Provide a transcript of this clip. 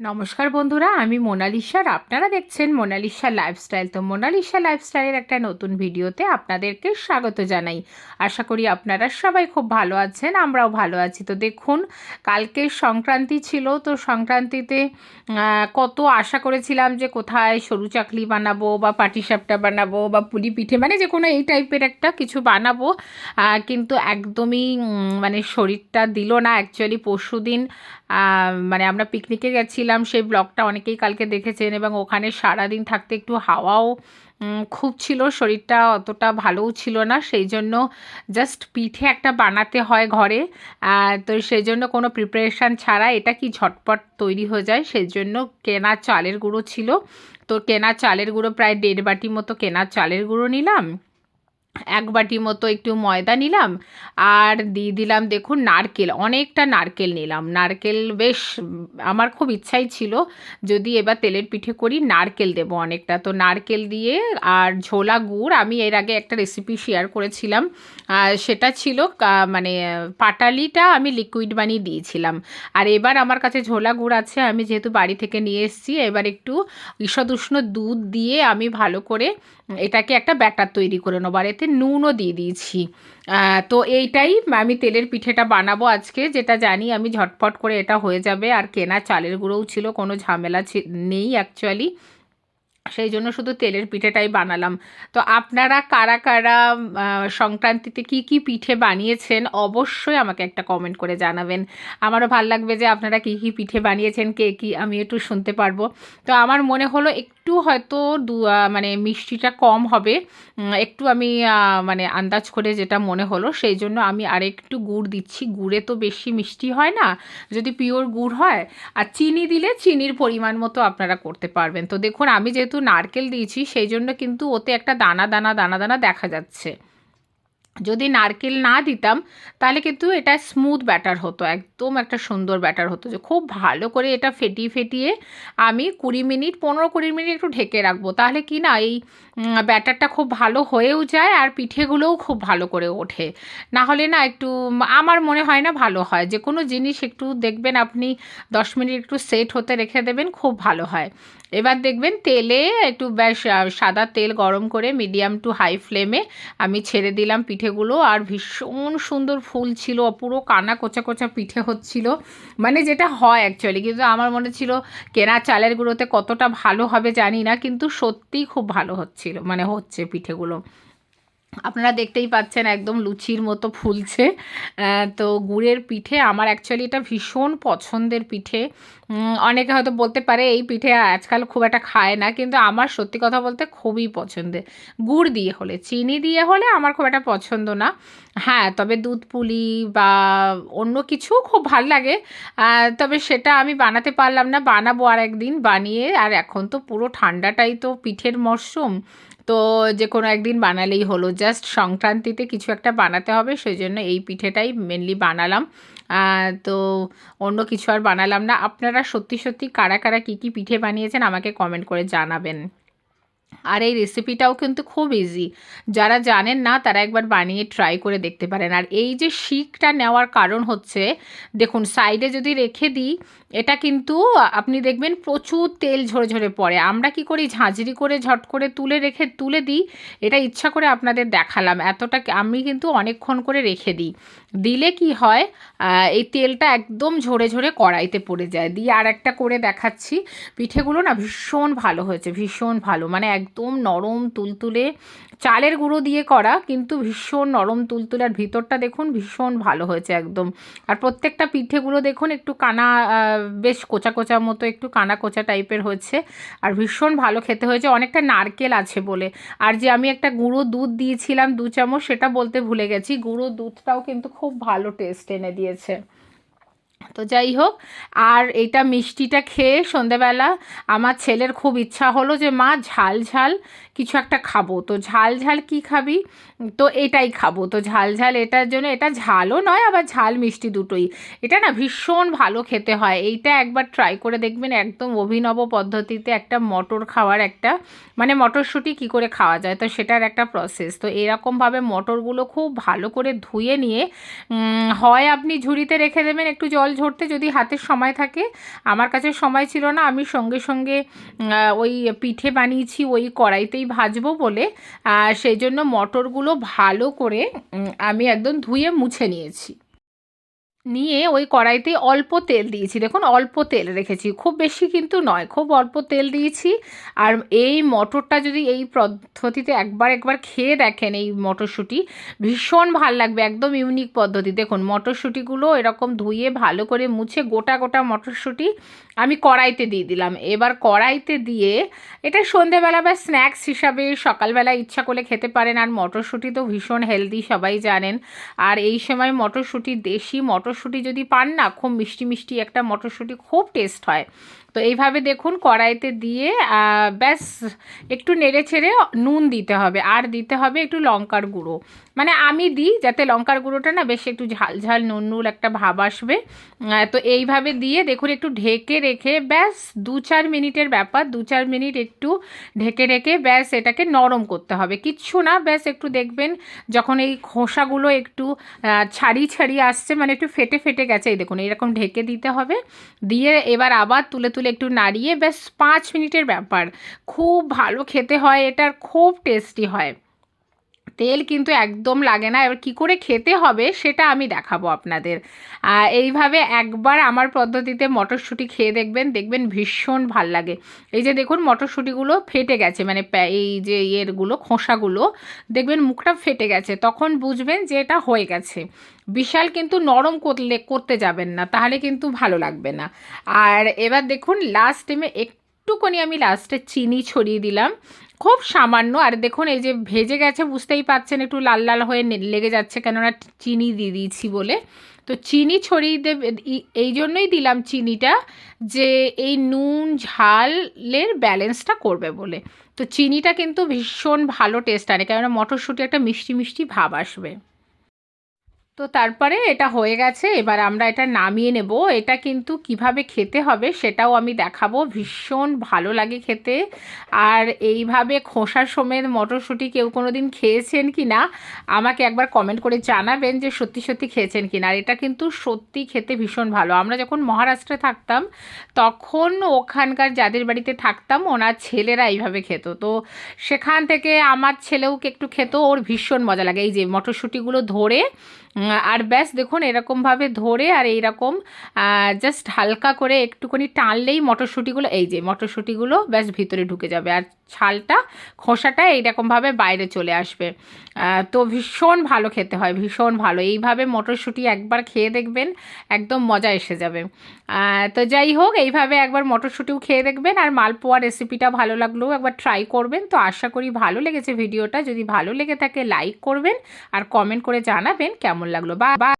নমস্কার বন্ধুরা, আমি মোনালিসার আপনারা দেখছেন মোনালিসা লাইফস্টাইল তো মোনালিসা লাইফস্টাইলের একটা নতুন ভিডিওতে আপনাদেরকে স্বাগত জানাই। আশা করি আপনারা সবাই খুব ভালো আছেন, আমরাও ভালো আছি। তো দেখুন, কালকে সংক্রান্তি ছিল, তো সংক্রান্তিতে কত আশা করেছিলাম যে কোথায় সরু চাকলি বানাবো বা পাটিসাপটা বানাবো বা পুলি পিঠে মানে যে কোনো এই টাইপের একটা কিছু বানাবো। কিন্তু একদমই মানে শরীরটা দিল না। অ্যাকচুয়ালি পরশু দিন মানে আমরা পিকনিকে গেছিলাম সেই ব্লগটা অনেকেই কালকে দেখেছেন এবং ওখানে সারাদিন থাকতে একটু হাওয়াও খুব ছিল, শরীরটা অতটা ভালোও ছিল না, সেই জন্য জাস্ট পিঠে একটা বানাতে হয় ঘরে তো সেই জন্য কোনো প্রিপারেশান ছাড়া এটা কি ঝটপট তৈরি হয়ে যায়, সেই জন্য কেনা চালের গুঁড়ো ছিল। তো কেনা চালের গুঁড়ো প্রায় দেড় বাটি মতো কেনা চালের গুঁড়ো নিলাম। এক বাটি মতো একটু ময়দা নিলাম আর দিয়ে দিলাম দেখুন নারকেল, অনেকটা নারকেল নিলাম। নারকেল বেশ, আমার খুব ইচ্ছাই ছিল যদি এবার তেলের পিঠে করি নারকেল দেবো অনেকটা। তো নারকেল দিয়ে আর ঝোলা গুড়, আমি এর আগে একটা রেসিপি শেয়ার করেছিলাম সেটা ছিল মানে পাটালিটা আমি লিকুইড বানিয়ে দিয়েছিলাম। আর এবার আমার কাছে ঝোলা গুড় আছে, আমি যেহেতু বাড়ি থেকে নিয়ে এসেছি, এবার একটু ঈষদ উষ্ণ দুধ দিয়ে আমি ভালো করে এটাকে একটা ব্যাটার তৈরি করে নেব। আর এতে নুনও দিয়ে দিয়েছি। তো এইটাই আমি তেলের পিঠেটা বানাবো আজকে, যেটা জানি আমি ঝটপট করে এটা হয়ে যাবে। আর কেনা চালের গুঁড়োও ছিল, কোনো ঝামেলা নেই অ্যাকচুয়ালি সেই জন্য শুধু তেলের পিঠেটাই বানালাম। তো আপনারা কারা কারা সংক্রান্তিতে কি কি পিঠে বানিয়েছেন অবশ্যই আমাকে একটা কমেন্ট করে জানাবেন। আমারও ভালো লাগবে যে আপনারা কি কি পিঠে বানিয়েছেন, কে কি আমি একটু শুনতে পারব। তো আমার মনে হলো একটু হয়তো দু মানে মিষ্টিটা কম হবে। একটু আমি মানে আন্দাজ করে যেটা মনে হলো সেই জন্য আমি আরেকটু গুড় দিচ্ছি। গুড়ে তো বেশি মিষ্টি হয় না, যদি পিওর গুড় হয়। আর চিনি দিলে চিনির পরিমাণ মতো আপনারা করতে পারবেন। তো দেখুন, আমি যেহেতু নারকেল দিয়েছি, সেই জন্য কিন্তু ওতে একটা দানা দানা দানা দানা দেখা যাচ্ছে। যদি নারকেল না দিতাম, তাহলে কিন্তু এটা স্মুথ ব্যাটার হতো, একদম একটা সুন্দর ব্যাটার হতো। যে খুব ভালো করে এটা ফেটিয়ে ফেটিয়ে আমি কুড়ি মিনিট, পনেরো কুড়ি মিনিট একটু ঢেকে রাখব। তাহলে কি না, এই ব্যাটারটা খুব ভালো হয়েও যায় আর পিঠেগুলোও খুব ভালো করে ওঠে। না হলে না একটু, আমার মনে হয় না ভালো হয়। যে কোনো জিনিস একটু দেখবেন আপনি, দশ মিনিট একটু সেট হতে রেখে দেবেন, খুব ভালো হয়। এবার দেখবেন তেলে একটু বেশ সাদা তেল গরম করে মিডিয়াম টু হাই ফ্লেমে আমি ছেড়ে দিলাম পিঠেগুলো আর ভীষণ সুন্দর ফুল ছিল, পুরো কানা কোচা কোচা পিঠে হচ্ছিল। মানে যেটা হয় অ্যাকচুয়ালি কিন্তু আমার মনে ছিল কেনা চালের গুঁড়োতে কতটা ভালো হবে জানি না, কিন্তু সত্যিই খুব ভালো হচ্ছিল মানে হচ্ছে পিঠেগুলো। আপনারা দেখতেই পাচ্ছেন একদম লুচির মতো ফুলছে। তো গুড়ের পিঠে আমার অ্যাকচুয়ালি এটা ভীষণ পছন্দের পিঠে। অনেকে হয়তো বলতে পারে এই পিঠে আজকাল খুব একটা খায় না, কিন্তু আমার সত্যি কথা বলতে খুবই পছন্দের। গুড় দিয়ে হলে, চিনি দিয়ে হলে আমার খুব একটা পছন্দ না। হ্যাঁ তবে দুধ পুলি বা অন্য কিছু খুব ভালো লাগে। তবে সেটা আমি বানাতে পারলাম না, বানাবো আর একদিন, বানিয়ে, আর এখন তো পুরো ঠান্ডাটাই তো পিঠের মরশুম। তো যে কোনো একদিন বানালেই হলো, জাস্ট সংক্রান্তিতে কিছু একটা বানাতে হবে সেই জন্য এই পিঠেটাই মেনলি বানালাম। তো অন্য কিছু আর বানালাম না। আপনারা সত্যি সত্যি কারা কারা কী কী পিঠে বানিয়েছেন আমাকে কমেন্ট করে জানাবেন। আর এই রেসিপিটাও কিন্তু খুব ইজি যারা জানেন না, তারা একবার বানিয়ে ট্রাই করে দেখতে পারেন। আর এই যে শিকটা নেওয়ার কারণ হচ্ছে, দেখুন সাইডে যদি রেখে দিই, এটা কিন্তু আপনি দেখবেন প্রচুর তেল ঝরে ঝরে পড়ে। আমরা কি করি, ঝাঁঝরি করে, ঝট করে তুলে রেখে, তুলে দিই। এটা ইচ্ছা করে আপনাদের দেখালাম। এতটা আমি কিন্তু অনেকক্ষণ করে রেখে দিই। দিলে কি হয়? এই তেলটা একদম ঝরে ঝরে কড়াইতে পড়ে যায়। দিয়ে আর একটা করে দেখাচ্ছি। পিঠেগুলো না ভীষণ ভালো হয়েছে, ভীষণ ভালো। মানে একদম নরম তুলতুলে, চালের গুঁড়ো দিয়ে করা, কিন্তু ভীষণ নরম তুলতুলে। আর ভিতরটা দেখুন, ভীষণ ভালো হয়েছে একদম। আর প্রত্যেকটা পিঠেগুলো দেখুন, একটু কানা বেশ কোচা কোচা মতো, একটু কানা কোচা টাইপের হয়েছে। আর ভীষণ ভালো খেতে হয়েছে। অনেকটা নারকেল আছে বলে। আর যে আমি একটা গুঁড়ো দুধ দিয়েছিলাম, দু চামচ, সেটা বলতে ভুলে গেছি। গুঁড়ো দুধটাও কিন্তু খুব ভালো টেস্ট এনে দিয়েছে। তো যাই হোক, আর এটা মিষ্টিটা খেয়ে সন্ধেবেলা আমার ছেলের খুব ইচ্ছা হলো যে, মা, ঝাল ঝাল কিছু একটা খাব। তো ঝাল ঝাল কি খাবি? তো এটাই খাব। তো ঝাল ঝাল এটার জন্য, এটা ঝালও নয়, আবার ঝাল মিষ্টি দুটোই। এটা না ভীষণ ভালো খেতে হয়। এইটা একবার ট্রাই করে দেখবেন, একদম অভিনব পদ্ধতিতে একটা মটর খাওয়ার একটা মানে মটরশুঁটি কী করে খাওয়া যায়, তো সেটার একটা প্রসেস তো এরকমভাবে মটরগুলো খুব ভালো করে ধুয়ে নিয়ে হয় আপনি ঝুড়িতে রেখে দেবেন, একটু জল জল ঝরতে যদি হাতের সময় থাকে, আমার কাছে সময় ছিল না, আমি সঙ্গে সঙ্গে ওই পিঠে বানিয়েছি, ওই কড়াইতেই ভাজবো বলে সেই জন্য মটরগুলো ভালো করে আমি একদম ধুয়ে মুছে নিয়েছি। নিয়ে ওই কড়াইতে অল্প তেল দিয়েছি। দেখুন, অল্প তেল রেখেছি। খুব বেশি কিন্তু নয়, খুব অল্প তেল দিয়েছি। আর এই মটরটা যদি এই পদ্ধতিতে একবার একবার খেয়ে দেখেন এই মটরশুঁটি, ভীষণ ভালো লাগবে, একদম ইউনিক পদ্ধতি। দেখুন, মটরশুঁটিগুলো এরকম ধুয়ে ভালো করে মুছে গোটা গোটা মটরশুঁটি আমি কড়াইতে দিয়ে দিলাম। এবার কড়াইতে দিয়ে এটা সন্ধেবেলা বা স্ন্যাক্স হিসাবে সকালবেলা ইচ্ছা করলে খেতে পারেন। আর মটরশুঁটি তো ভীষণ হেলদি, সবাই জানেন। আর এই সময় মটরশুঁটি দেশি মটরশুঁটি যদি পান না খুব মিষ্টি মিষ্টি একটা মটরশুঁটি খুব টেস্ট হয়। তো এইভাবে দেখুন কড়াইতে দিয়ে ব্যাস একটু নেড়ে ছেড়ে নুন দিতে হবে। আর দিতে হবে একটু লঙ্কার গুঁড়ো। মানে আমি দিই যাতে লঙ্কার গুঁড়োটা না বেশ একটু ঝাল ঝাল নুন নুন একটা ভাব আসবে। তো এইভাবে দিয়ে দেখুন একটু ঢেকে রেখে ব্যাস দু চার মিনিটের ব্যাপার দু চার মিনিট একটু ঢেকে রেখে ব্যাস এটাকে নরম করতে হবে। কিচ্ছু না ব্যাস একটু দেখবেন যখন এই খোসাগুলো একটু আহ, ছাড়িয়ে ছাড়িয়ে আসছে মানে একটু ফেটে ফেটে গেছে এই দেখুন এরকম ঢেকে দিতে হবে। দিয়ে এবার আবার তুলে তুলে একটু নাড়িয়ে ব্যাস পাঁচ মিনিটের ব্যাপার। খুব ভালো খেতে হয় এটার খুব টেস্টি হয়। তেল কিন্তু একদম লাগে না। এবার কী করে খেতে হবে সেটা আমি দেখাবো আপনাদের। এইভাবে একবার আমার পদ্ধতিতে মটরশুঁটি খেয়ে দেখবেন দেখবেন ভীষণ ভালো লাগে। এই যে দেখুন মটরশুঁটিগুলো ফেটে গেছে মানে এই যে ইয়েরগুলো, খোসাগুলো, দেখবেন মুখটা ফেটে গেছে। তখন বুঝবেন যে এটা হয়ে গেছে। বিশাল কিন্তু নরম করলে, করতে যাবেন না, তাহলে কিন্তু ভালো লাগবে না। আর এবার দেখুন লাস্ট টাইমে একটুখানি আমি লাস্টে চিনি ছড়িয়ে দিলাম। খুব সামান্য। আর দেখুন, এই যে ভেজে গেছে, বুঝতেই পাচ্ছেন, একটু লাল লাল হয়ে লেগে যাচ্ছে কেননা চিনি দিয়ে দিয়েছি বলে। তো চিনি ছড়িয়ে দেবে এই জন্যই দিলাম চিনিটা যে এই নুন, ঝালের ব্যালেন্সটা করবে বলে। তো চিনিটা কিন্তু ভীষণ ভালো টেস্ট আনে, কেননা মটরশুঁটি একটা মিষ্টি মিষ্টি ভাব আসবে। তো তারপরে এটা হয়ে গেছে, এবার আমরা এটা নামিয়ে নেব। এটা কিন্তু কীভাবে খেতে হবে সেটাও আমি দেখাবো। ভীষণ ভালো লাগে খেতে। আর এইভাবে খোসা সমেত মটরশুঁটি কেউ কোনো দিন খেয়েছেন কি না, আমাকে একবার কমেন্ট করে জানাবেন যে সত্যি সত্যি খেয়েছেন কি না। আর এটা কিন্তু সত্যি খেতে ভীষণ ভালো। আমরা যখন মহারাষ্ট্রে থাকতাম, তখন ওখানকার যাদের বাড়িতে থাকতাম, ওনার ছেলেরা এইভাবে খেত। তো সেখান থেকে আমার ছেলেও একটু খেত, ওর ভীষণ মজা লাগে। এই যে মটরশুঁটিগুলো ধরে আর ব্যাস দেখুন, এরকমভাবে ধরে আর এইরকম জাস্ট হালকা করে একটুখানি টানলেই মটরশুঁটিগুলো, এই যে মটরশুঁটিগুলো ব্যাস ভিতরে ঢুকে যাবে। আর ছালটা, খোসাটা এইরকমভাবে বাইরে চলে আসবে। তো ভীষণ ভালো খেতে হয়, ভীষণ ভালো। এইভাবে মটরশুঁটি একবার খেয়ে দেখবেন, একদম মজা এসে যাবে। তো যাই হোক, এইভাবে একবার মটরশুঁটিও খেয়ে দেখবেন। আর মালপোয়া রেসিপিটা ভালো লাগলেও একবার ট্রাই করবেন। তো আশা করি ভালো লেগেছে ভিডিওটা। যদি ভালো লেগে থাকে লাইক করবেন আর কমেন্ট করে জানাবেন কেমন লাগল? বা বা